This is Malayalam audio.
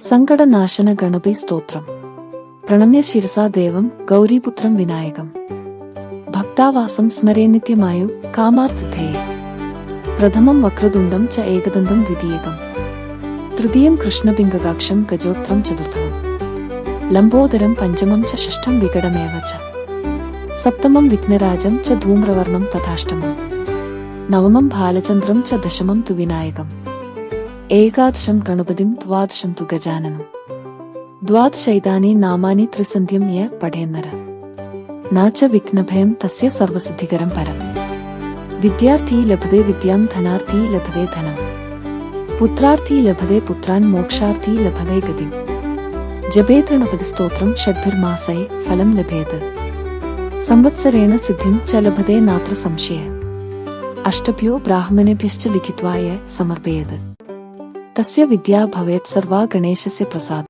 സങ്കടനാശന ഗണപതി സ്തോത്രം. പ്രണമ്യ ശിരസാദേവം ഗൗരീപുത്രം വിനായകം. ഭക്താവാസം സ്മരേനിത്യമായു നിത്യമായു കാമാർത്ഥിധേയ പ്രഥമം വക്രതുണ്ടം ച ഏകദന്തം ദ്വിതീയകം. തൃതീയം കൃഷ്ണബിംഗകാക്ഷം ഗജോത്രം ചതുർത്ഥം. ലംബോദരം പഞ്ചമം ച ഷഷ്ടം വികടമേവ ച. സപ്തമം വിഘ്നരാജം ച ധൂമ്രവർണം തഥാഷ്ടമം. നവമം ബാലചന്ദ്രം ച ദശമം തു വിനായകം. ഏകാദശം ഗണപതിം ദ്വാദശം തു ഗജാനനം ദ്വാദശൈതാനി നാമാനി ത്രിസന്ധ്യം യ പഠേന്നര. നാച്ച വിഘ്നഭയം തസ്യ സർവസിദ്ധികരം പരം. വിദ്യാർത്ഥി ലഭതേ വിദ്യാം ധനാർത്ഥി ലഭതേ ധനം. പുത്രാർത്ഥി ലഭതേ പുത്രാൻ മോക്ഷാർത്ഥി ലഭതേ ഗതി. ജപേത് ഗണപതി സ്തോത്രം ഷഡ്ഭിർമാസൈ ഫലം ലഭേത്. സംവത്സരേണ സിദ്ധിം ച ലഭതേ നാത്ര സംശയ. അഷ്ടഭ്യോ ബ്രാഹ്മണേഭ്യശ്ച ലിഖിത്വായ സമർപ്പയത്. तस्य विद्या भवेत् सर्वा गणेशस्य प्रसाद।